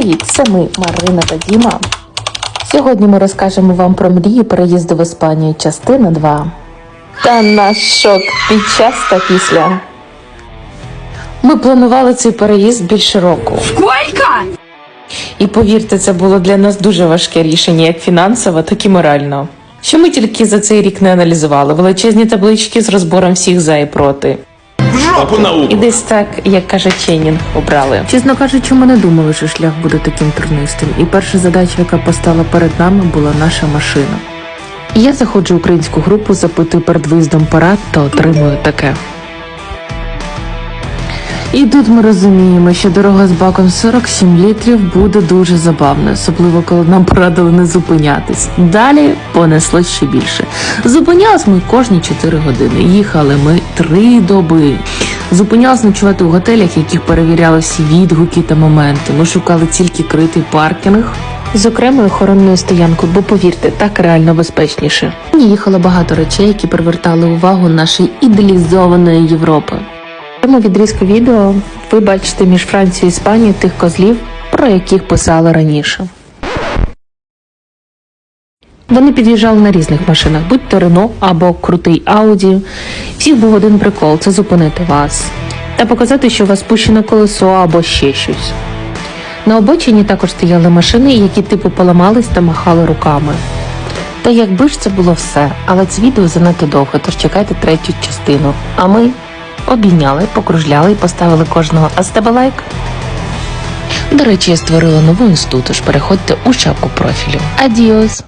Привіт, це ми, Марина та Діма. Сьогодні ми розкажемо вам про мрії переїзду в Іспанію, частина 2. Та наш шок під час та після. Ми планували цей переїзд більше року. Сколько? І повірте, це було для нас дуже важке рішення, як фінансово, так і морально. Що ми тільки за цей рік не аналізували величезні таблички з розбором всіх за і проти. Папу науку. І десь так, як каже Ченнінг, обрали. Чесно кажучи, ми не думали, що шлях буде таким тернистим. І перша задача, яка постала перед нами, була наша машина. І я заходжу в українську групу, запитую перед виїздом парад та отримую таке. І тут ми розуміємо, що дорога з баком 47 літрів буде дуже забавною, особливо коли нам порадили не зупинятись. Далі понеслось ще більше. Зупинялись ми кожні 4 години. Їхали ми 3 доби. Зупинялись ночувати у готелях, яких перевіряли всі відгуки та моменти. Ми шукали тільки критий паркінг. З окремою охоронною стоянкою, бо повірте, так реально безпечніше. Мені їхало багато речей, які привертали увагу нашої ідеалізованої Європи. В цьому відрізку відео ви бачите між Францією і Іспанією тих козлів, про яких писали раніше. Вони під'їжджали на різних машинах, будь то Рено або крутий Ауді. Всіх був один прикол це зупинити вас та показати, що у вас спущено колесо або ще щось. На обочині також стояли машини, які типу поламались та махали руками. Та якби ж це було все, але це відео занадто довго, тож чекайте третю частину. А ми обійняли, покружляли і поставили кожного. А з тебе лайк? До речі, я створила нову інсту, тож переходьте у шапку профілю. Адіос!